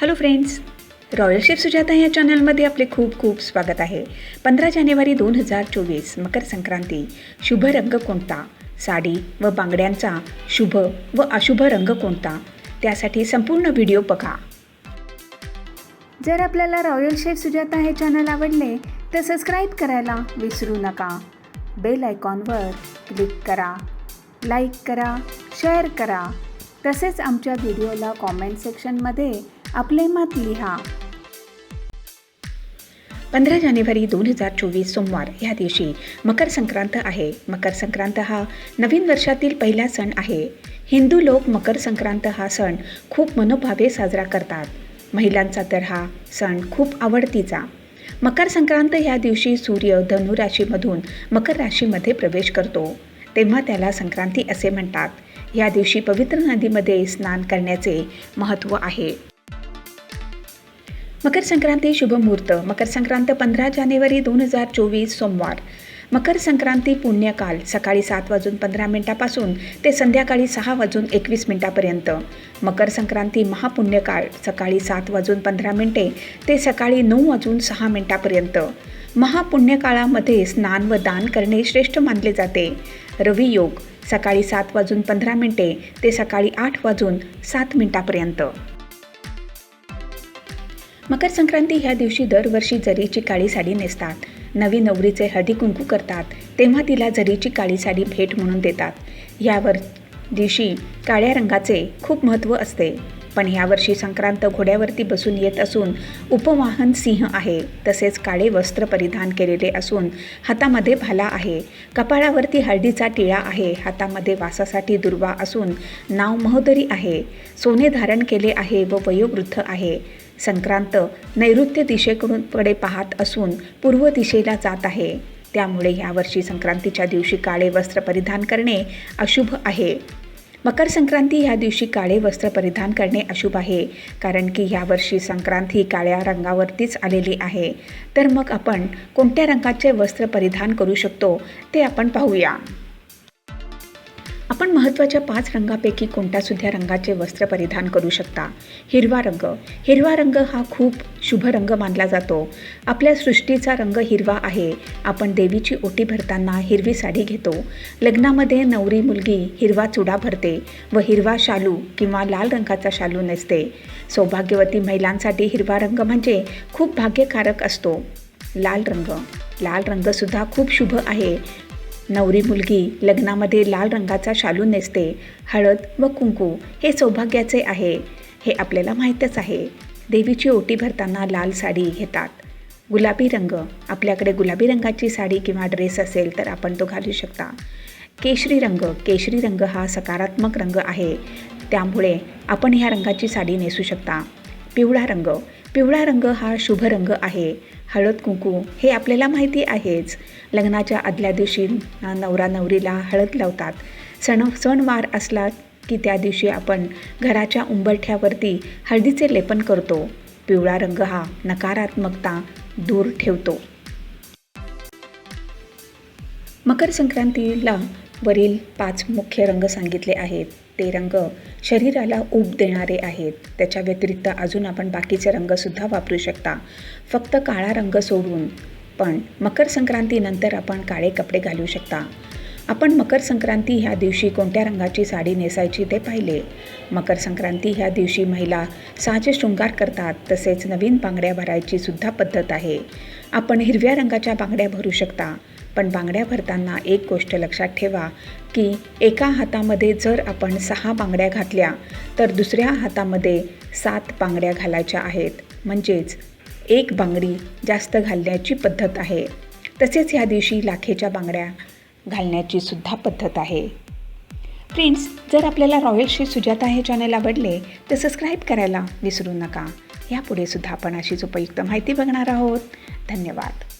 Hello friends royal chef Sujata या चॅनलमध्ये आपले खूप खूप स्वागत आहे. पंधरा जानेवारी दोन हजार चोवीस मकर संक्रांती. शुभ रंग कोणता? साडी व बांगड्यांचा शुभ व अशुभ रंग कोणता? त्यासाठी संपूर्ण व्हिडिओ बघा. जर आपल्याला रॉयल शेफ सुजाता हे चॅनल आवडले तर सबस्क्राईब करायला विसरू नका. बेल आयकॉनवर क्लिक करा. लाईक करा शेअर करा. तसेच आमच्या व्हिडिओला कॉमेंट सेक्शनमध्ये आपले मत लिहा. पंधरा जानेवारी दोन हजार चोवीस सोमवार ह्या दिवशी मकर संक्रांत आहे. मकर संक्रांत हा नवीन वर्षातील पहिला सण आहे. हिंदू लोक मकर संक्रांत हा सण खूप मनोभावे साजरा करतात. महिलांचा तर हा सण खूप आवडतीचा. मकर संक्रांत ह्या दिवशी सूर्य धनु राशीमधून मकर राशीमध्ये प्रवेश करतो. तेव्हा त्याला संक्रांती असे म्हणतात. या दिवशी पवित्र नदीमध्ये स्नान करण्याचे महत्त्व आहे. मकर संक्रांती शुभमुहूर्त. मकर संक्रांत पंधरा जानेवारी दोन हजार चोवीस सोमवार. मकर संक्रांती पुण्यकाल सकाळी सात वाजून पंधरा मिनिटापासून ते संध्याकाळी सहा वाजून एकवीस मिनिटापर्यंत. मकर संक्रांती महापुण्यकाळ सकाळी सात वाजून पंधरा मिनिटे ते सकाळी नऊ वाजून सहा मिनिटापर्यंत. महापुण्यकाळामध्ये स्नान व दान करणे श्रेष्ठ मानले जाते. रवी योग सकाळी सात वाजून पंधरा मिनिटे ते सकाळी आठ वाजून सात मिनिटापर्यंत. मकर संक्रांती ह्या दिवशी दरवर्षी जरीची काळी साडी नेसतात. नवी नवरीचे हळदी कुंकू करतात. तेव्हा तिला जरीची काळी साडी भेट म्हणून देतात. यावर दिवशी काळ्या रंगाचे खूप महत्त्व असते. पण यावर्षी संक्रांत घोड्यावरती बसून येत असून उपवाहन सिंह आहे. तसेच काळे वस्त्र परिधान केलेले असून हातामध्ये भाला आहे. कपाळावरती हळदीचा टिळा आहे. हातामध्ये वासासाठी दुर्वा असून नाव महोदरी आहे. सोने धारण केले आहे व वयोवृद्ध आहे. संक्रांत नैऋत्य दिशेकडून कडे पाहत असून पूर्व दिशेला जात आहे. त्यामुळे यावर्षी संक्रांतीच्या दिवशी काळे वस्त्र परिधान करणे अशुभ आहे. मकर संक्रांती ह्या दिवशी काळे वस्त्र परिधान करणे अशुभ आहे कारण की यावर्षी संक्रांत ही काळ्या रंगावरतीच आलेली आहे. तर मग आपण कोणत्या रंगाचे वस्त्र परिधान करू शकतो ते आपण पाहूया. आपण महत्त्वाच्या पाच रंगापैकी कोणत्यासुद्धा रंगाचे वस्त्र परिधान करू शकता? हिरवा रंग. हिरवा रंग हा खूप शुभ रंग मानला जातो. आपल्या सृष्टीचा रंग हिरवा आहे. आपण देवीची ओटी भरताना हिरवी साडी घेतो. लग्नामध्ये नवरी मुलगी हिरवा चुडा भरते व हिरवा शालू किंवा लाल रंगाचा शालू नेसते. सौभाग्यवती महिलांसाठी हिरवा रंग म्हणजे खूप भाग्यकारक असतो. लाल रंग. लाल रंगसुद्धा खूप शुभ आहे. नवरी मुलगी लग्नामध्ये लाल रंगाचा शालू नेसते हळद व कुंकू हे सौभाग्याचे आहे हे आपल्याला माहीतच आहे. देवीची ओटी भरताना लाल साडी घेतात. गुलाबी रंग आपल्याकडे गुलाबी रंगाची साडी किंवा ड्रेस असेल तर आपण तो घालू शकता. केशरी रंग केशरी रंग हा सकारात्मक रंग आहे. त्यामुळे आपण ह्या रंगाची साडी नेसू शकता. पिवळा रंग पिवळा रंग हा शुभ रंग आहे. हळद कुंकू हे आपल्याला माहिती आहेच. लग्नाच्या आदल्या दिवशी नवरा नवरीला हळद लावतात. सण सणवार असला की त्या दिवशी आपण घराच्या उंबरठ्यावरती हळदीचे लेपन करतो. पिवळा रंग हा नकारात्मकता दूर ठेवतो. मकर संक्रांतीला वरील पाच मुख्य रंग सांगितले आहेत. ते रंग शरीराला ऊब देणारे आहेत. त्याच्या व्यतिरिक्त अजून आपण बाकीचे रंगसुद्धा वापरू शकता. फक्त काळा रंग सोडून पण मकर संक्रांतीनंतर आपण काळे कपडे घालू शकता. आपण मकर संक्रांती ह्या दिवशी कोणत्या रंगाची साडी नेसायची ते पाहिले. मकर संक्रांती ह्या दिवशी महिला साज शृंगार करतात तसेच नवीन बांगड्या भरायची सुद्धा पद्धत आहे. आपण हिरव्या रंगाच्या बांगड्या भरू शकता. पण बांगड्या भरताना एक गोष्ट लक्षात ठेवा की एका हातामध्ये जर आपण सहा बांगड्या घातल्या तर दुसऱ्या हातामध्ये सात बांगड्या घालायच्या आहेत. म्हणजेच एक बांगडी जास्त घालण्याची पद्धत आहे. तसेच ह्या दिवशी लाखेच्या बांगड्या घालण्याची सुद्धा पद्धत आहे. फ्रेंड्स जर आपल्याला रॉयल श्री सुजाता हे चॅनल आवडले तर सबस्क्राईब करायला विसरू नका. यापुढे सुद्धा आपण अशीच उपयुक्त माहिती बघणार आहोत. धन्यवाद.